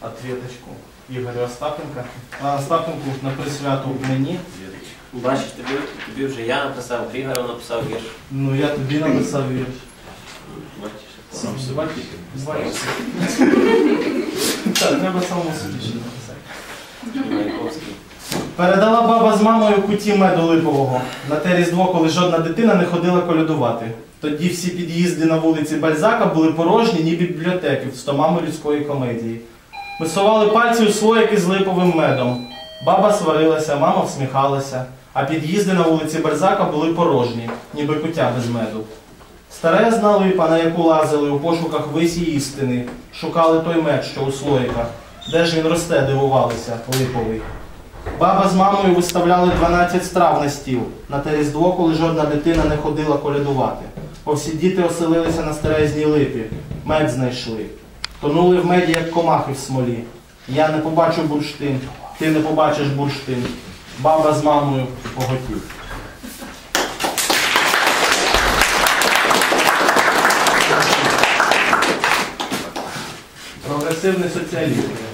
ответочку Ігорю Остапенка. А Остапенку на присвяту мені. Бачиш, тобі, тобі вже я написав, Григоров написав вірш. Ну я тобі написав вірш. Бачиш, Сам себе Бачиш? Так, треба самому собі ще написати. Передала баба з мамою куті меду липового на те різдво, коли жодна дитина не ходила колядувати. Тоді всі під'їзди на вулиці Бальзака були порожні, ні бібліотеки в стомами людської комедії. Ми совали пальці у слоїки з липовим медом. Баба сварилася, мама всміхалася, а під'їзди на вулиці Бальзака були порожні, ніби куття без меду. Старезна липа, на яку лазили у пошуках висі істини, шукали той мед, що у слоїках. Де ж він росте, дивувалися, липовий. Баба з мамою виставляли 12 страв на стіл на те різдво, коли жодна дитина не ходила колядувати. Бо всі діти оселилися на старезній липі, мед знайшли. Тонули в меді, як комахи в смолі. Я не побачу бурштин, ти не побачиш бурштин. Баба з мамою поготів. Прогресивний соціалізм.